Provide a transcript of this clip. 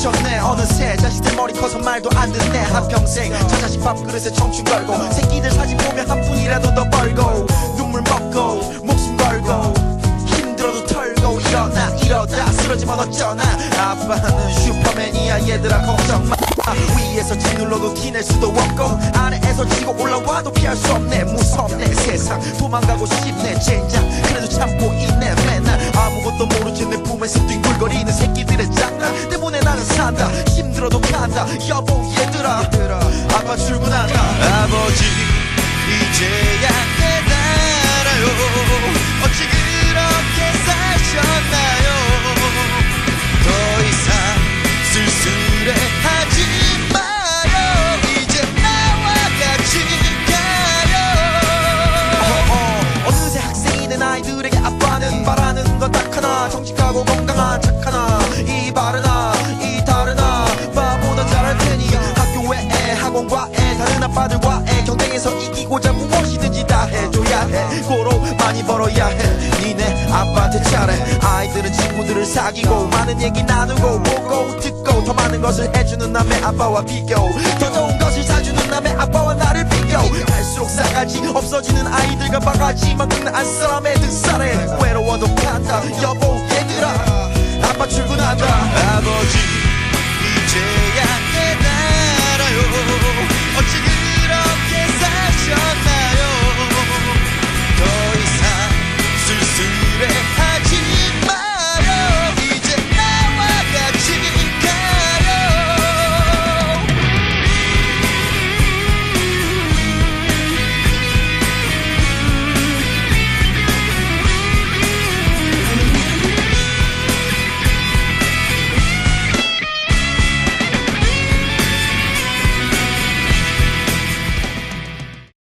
돼 자식들 머리 커서 말도 안 듣네. 한평생 저 자식 밥그릇에 청춘 걸고 새끼들 사진 보면 한 푼이라도 더 벌고 눈물 먹고 목숨 걸고 힘들어도 털고 일어나 이러다 쓰러지면 어쩌나. 아빠는 슈퍼맨이야 얘들아 걱정 마. 위에서 짓눌러도 티낼 수도 없고 아래에서 치고 올라와도 피할 수 없네. 무섭네. 세상 도망가고 싶네. 젠장 산다. 힘들어도 간다. 여보 얘들아. 아빠 출근한다. 아버지 이제야 깨달아요. 어찌 그렇게 사셨나요? 더 이상 쓸쓸해하지 마요. 이제 나와 같이 가요. 어느새 학생이 된 아이들에게 아빠는 바라는 건 딱 하나. 정직하고 건강한 착 하나 과에 다른 아빠들과의 경쟁에서 이기고자 무엇이든지 다 해줘야 해. 고로 많이 벌어야 해. 니네 아빠한테 잘해. 아이들은 친구들을 사귀고 많은 얘기 나누고 보고 듣고 더 많은 것을 해주는 남의 아빠와 비교. 더 좋은 것을 사주는 남의 아빠와 나를 비교. 갈수록 싸가지 없어지는 아이들과 바가지 만드는 안 사람의 등살에. 외로워도 간다. 여보 얘들아